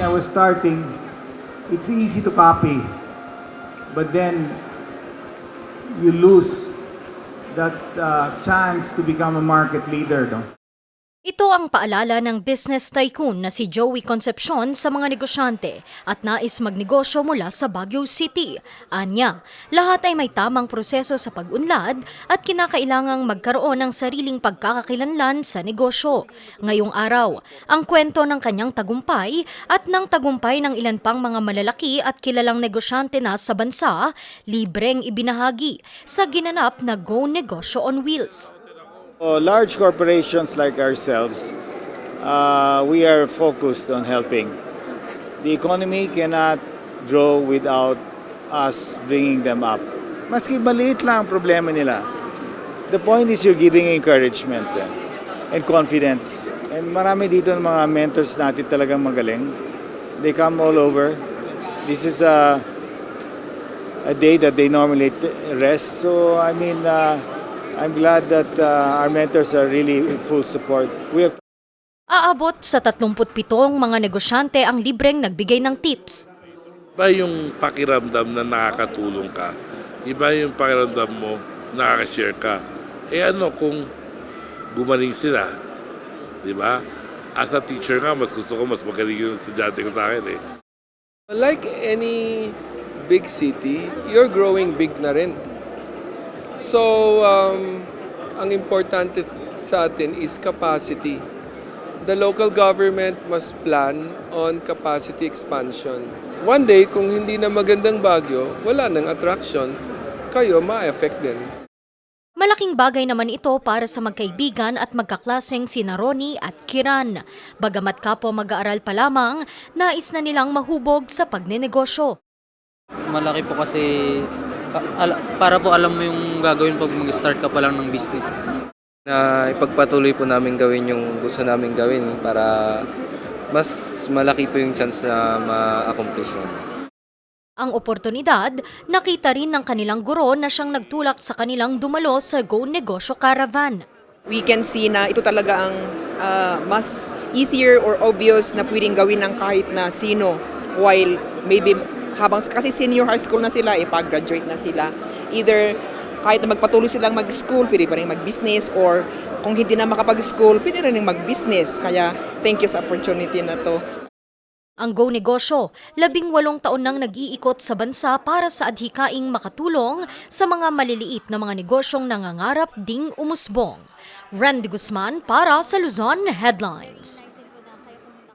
I was starting, it's easy to copy. But then you lose that uh, chance to become a market leader. No? Ito ang paalala ng business tycoon na si Joey Concepcion sa mga negosyante at nais magnegosyo mula sa Baguio City. Anya, lahat ay may tamang proseso sa pag-unlad at kinakailangang magkaroon ng sariling pagkakakilanlan sa negosyo. Ngayong araw, ang kwento ng kanyang tagumpay at ng tagumpay ng ilan pang mga malalaki at kilalang negosyante na sa bansa, libreng ibinahagi sa ginanap na Go Negosyo on Wheels. So large corporations like ourselves, uh, we are focused on helping. The economy cannot grow without us bringing them up. Maski maliit lang ang problema nila. The point is you're giving encouragement eh, and confidence. And marami dito ng mga mentors natin talagang magaling. They come all over. This is a a day that they normally rest. So I mean, uh, I'm glad that uh, our mentors are really in full support. We have Aabot sa 37 mga negosyante ang libreng nagbigay ng tips. Iba yung pakiramdam na nakakatulong ka. Iba yung pakiramdam mo nakaka-share ka. Eh ano kung gumaling sila? Di ba? As a teacher nga, mas gusto ko mas magaling yung estudyante ko sa akin eh. Like any big city, you're growing big na rin. So, um, ang importante sa atin is capacity. The local government must plan on capacity expansion. One day, kung hindi na magandang bagyo, wala nang attraction, kayo ma-affect din. Malaking bagay naman ito para sa magkaibigan at magkaklaseng sina Ronnie at Kiran. Bagamat kapwa mag-aaral pa lamang, nais na nilang mahubog sa pagnenegosyo. Malaki po kasi para po alam mo yung gagawin pag mag-start ka pa lang ng business. na ipagpatuloy po namin gawin yung gusto namin gawin para mas malaki po yung chance na ma-accomplish yun. Ang oportunidad, nakita rin ng kanilang guro na siyang nagtulak sa kanilang dumalo sa Go Negosyo Caravan. we can see na ito talaga ang ah, mas easier or obvious na pwedeng gawin ng kahit na sino while maybe habang kasi senior high school na sila, eh, pag-graduate na sila. Either kahit na magpatuloy silang mag-school, pwede pa rin mag-business or kung hindi na makapag-school, pwede rin mag-business. Kaya thank you sa opportunity na to. Ang Go Negosyo, labing walong taon nang nag-iikot sa bansa para sa adhikaing makatulong sa mga maliliit na mga negosyong nangangarap ding umusbong. Randy Guzman para sa Luzon Headlines.